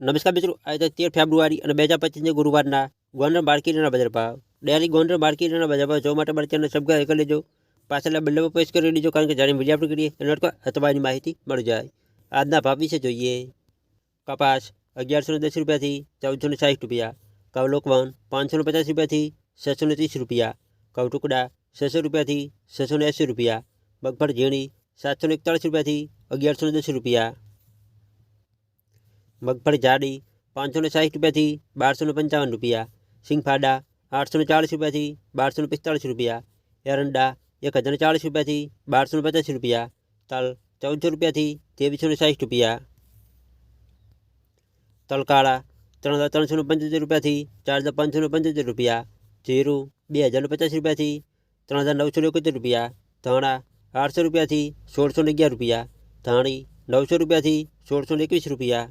નમસ્કાર મિત્રો, આજે તેર ફેબ્રુઆરી અને બે હજાર પચીસને ગુરુવારના ગોંડલ માર્કેટના બજાર ભાવ. ડેરી ગોંડલ માર્કેટના બજાર ભાવ જોવા માટે મારી ચેનલ સબસ્ક્રાઈબ કરી લેજો. પાછળના બલ્લે પર પ્રેસ કરી લેજો, કારણ કે જ્યારે વીડિયો આપણે કરીએ. એનો અથવાની માહિતી મળી જાય. આજના ભાવ વિશે જોઈએ. કપાસ અગિયારસો દસ રૂપિયાથી ચૌદસો ને સાઠ રૂપિયા. કવ લોકવન પાંચસો ને પચાસ રૂપિયાથી છસો ને ત્રીસ રૂપિયા. કવ ટુકડા છસો રૂપિયાથી છસો ને એંસી રૂપિયા. મગફળ ઝીણી સાતસો ને એકતાળીસ રૂપિયાથી અગિયારસો ને દસ રૂપિયા. મગફળી જાડી પાંચસો ને સાઠ રૂપિયાથી બારસો ને પંચાવન રૂપિયા સિંગફાડા આઠસો ને ચાળીસ રૂપિયાથી બારસો ને પિસ્તાળીસ રૂપિયા એરંડા એક હજાર ને ચાળીસ રૂપિયાથી બારસો ને પચાસ રૂપિયા તલ ચૌદસો રૂપિયાથી ત્રેવીસો ને સાઠ રૂપિયા તલકાળા ત્રણ હજાર ત્રણસો ને પંચોતેર રૂપિયાથી ચાર હજાર પાંચસો ને પંચોતેર રૂપિયા જીરું બે હજાર ને પચાસ રૂપિયાથી ત્રણ હજાર નવસો ને એકોતેર રૂપિયા ધાણા આઠસો રૂપિયાથી સોળસો ને અગિયાર રૂપિયા ધાણી નવસો રૂપિયાથી સોળસો ને એકવીસ રૂપિયા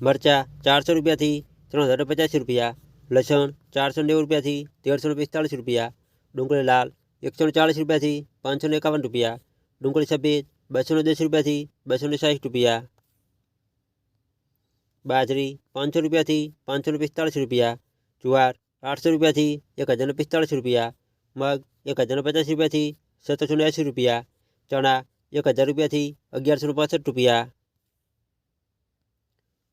મરચાં ચારસો રૂપિયાથી ત્રણ હજાર પચાસ રૂપિયા લસણ ચારસો નેવું રૂપિયાથી તેરસો ને પિસ્તાળીસ રૂપિયા ડુંગળી લાલ એકસો ને ચાળીસ રૂપિયાથી પાંચસો ને એકાવન રૂપિયા ડુંગળી સફેદ બસો ને દસ રૂપિયાથી બસો ને સાઠ રૂપિયા બાજરી પાંચસો રૂપિયાથી પાંચસો ને પિસ્તાળીસ રૂપિયા જુવાર આઠસો રૂપિયાથી એક હજાર ને પિસ્તાળીસ રૂપિયા મગ એક હજાર ને પચાસ રૂપિયાથી સત્તરસો ને એંસી રૂપિયા ચણા એક હજાર રૂપિયાથી અગિયારસો ને પાસઠ રૂપિયા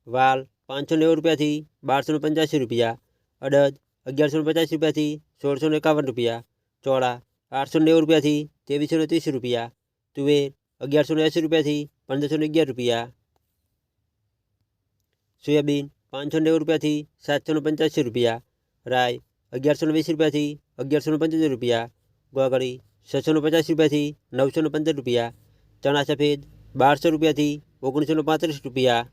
વાલ પાંચસો નેવું રૂપિયાથી બારસો ને પંચ્યાસી રૂપિયા અડદ અગિયારસો ને પચાસ રૂપિયાથી સોળસો ને એકાવન રૂપિયા ચોળા આઠસો નેવું રૂપિયાથી ત્રેવીસો ને ત્રીસ રૂપિયા તુવેર અગિયારસો ને એંસી રૂપિયાથી પંદરસો ને અગિયાર રૂપિયા સોયાબીન પાંચસો નેવું રૂપિયાથી સાતસો ને પંચ્યાસી રૂપિયા રાય અગિયારસો ને વીસ રૂપિયાથી અગિયારસો ને પંચોતેર રૂપિયા ગોગળી છસો ને પચાસ રૂપિયાથી નવસો ને પંદર રૂપિયા ચણા સફેદ બારસો રૂપિયાથી ઓગણીસો ને પાંત્રીસ રૂપિયા